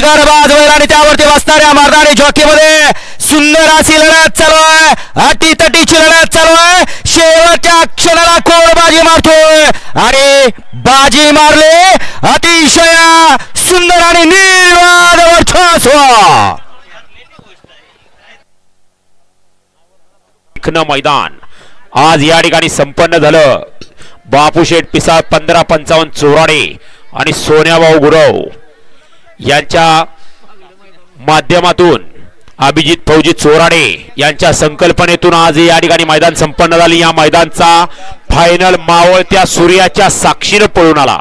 घरबाज बैल आणि त्यावरती बसणाऱ्या मारदारी जॉकीमध्ये सुंदर अशी लढत चालू आहे. अटी तटीची लढत चालू आहे. शेवटच्या क्षणाला कोण बाजी मारतोय? आणि बाजी मारले. अतिशय सुंदर आणि निर्वाद वर्चस्व मैदान. आज या ठिकाणी संपन्न झालं. बापूशेठ पिसाळ पंधरा पंचावन्न चोराडे आणि सोन्याभाऊ गुरव. यांच्या माध्यमातून अभिजित फौजी चोराडे यांच्या संकल्पनेतून आज या ठिकाणी मैदान संपन्न झाले. या मैदानचा फायनल मावळत्या सूर्याच्या साक्षीनं पळून आला.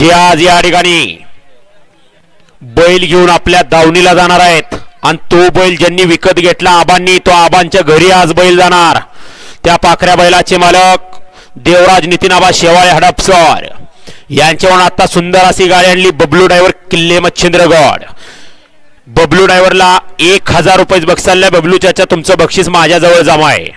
आज या ठिकाणी बैल घेऊन आपल्या दावणीला जाणार आहेत. आणि तो बैल ज्यांनी विकत घेतला आबांनी तो आबांच्या घरी आज बैल जाणार. त्या पाखऱ्या बैलाचे मालक देवराज नितीनाबा शेवाळे हडपसर. यांच्यावरून आता सुंदर अशी गाडी आणली बबलू ड्रायव्हर किल्ले मच्छिंद्रगड. बबलू ड्रायव्हरला एक हजार रुपये बक्षाल्या बबलू चाचा तुमचं बक्षीस माझ्याजवळ जमा आहे.